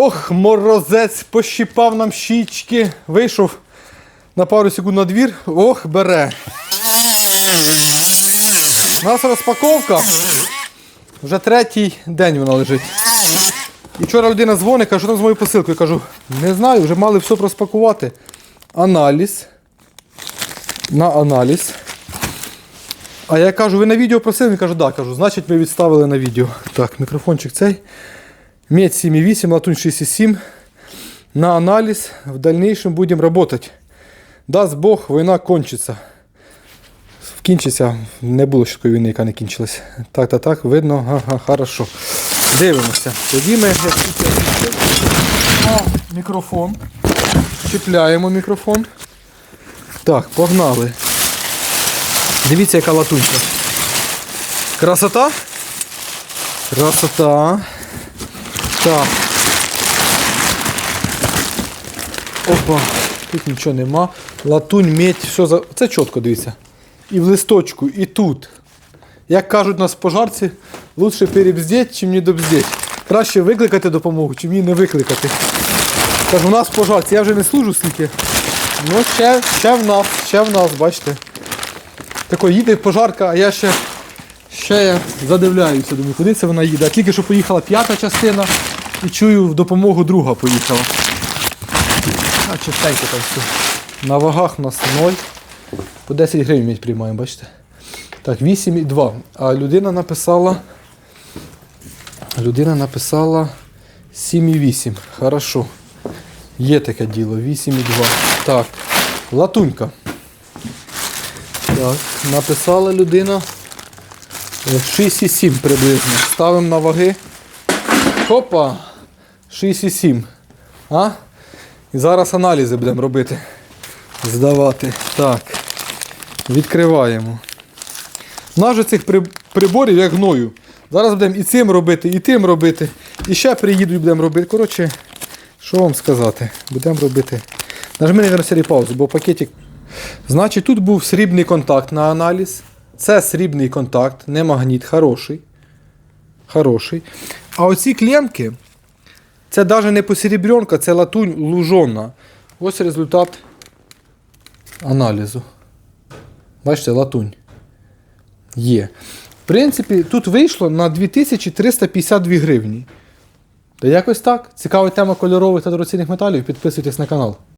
Ох, морозець пощипав нам щічки. Вийшов на пару секунд на двір. Ох, бере. У нас розпаковка. Вже третій день вона лежить. І вчора людина дзвонить, каже, що там з моєю посилкою. Я кажу, не знаю, вже мали все розпакувати. Аналіз. На аналіз. А я кажу, ви на відео просили? Він каже, да, кажу, значить ми відставили на відео. Так, мікрофончик цей. Медь 7,8, латунь 6,7. На аналіз. В дальнейшем будемо работать. Дасть Бог, війна кончиться. Кінчиться, не було ще такої війни, яка не кінчилась. Так, так, так, видно, ага, хорошо. Дивимося. Тоді ми мікрофон. Чіпляємо мікрофон. Так, погнали. Дивіться, яка латунька. Красота? Красота. Так. Опа, тут нічого нема. Латунь, медь, все за. Це чітко дивіться. І в листочку, і тут. Як кажуть нас пожарці, лучше перебздеть, чим не добздеть. Краще викликати допомогу, чим її не викликати. Кажу, у нас пожарці, я вже не служу стільки. Ну, ще, ще в нас, ще в нас, бачите. Тако їде пожарка, а я ще, ще я задивляюся, думаю, куди це вона їде. А тільки що поїхала п'ята частина і чую, в допомогу друга поїхала. А чистенько там все. На вагах у нас 0. По 10 гривень ми приймаємо, бачите? Так, 8,2. А людина написала. Людина написала 7,8. Хорошо. Є таке діло. 8,2. Так. Латунька. Так, написала людина 6,7 приблизно. Ставимо на ваги. Хопа! 6,7. А? І зараз аналізи будемо робити. Здавати. Так. Відкриваємо. У нас же цих приборів як гною. Зараз будемо і цим робити, і тим робити. І ще приїдуть будемо робити. Коротше, що вам сказати? Будемо робити. Нажми, наверное, сері паузу, бо пакетик. Значить, тут був срібний контакт на аналіз. Це срібний контакт, не магніт, хороший. Хороший. А оці клемки, це навіть не посеребренка, це латунь лужона. Ось результат аналізу. Бачите, латунь. Є. В принципі, тут вийшло на 2352 гривні. Та якось так. Цікава тема кольорових та дорогоцінних металів. Підписуйтесь на канал.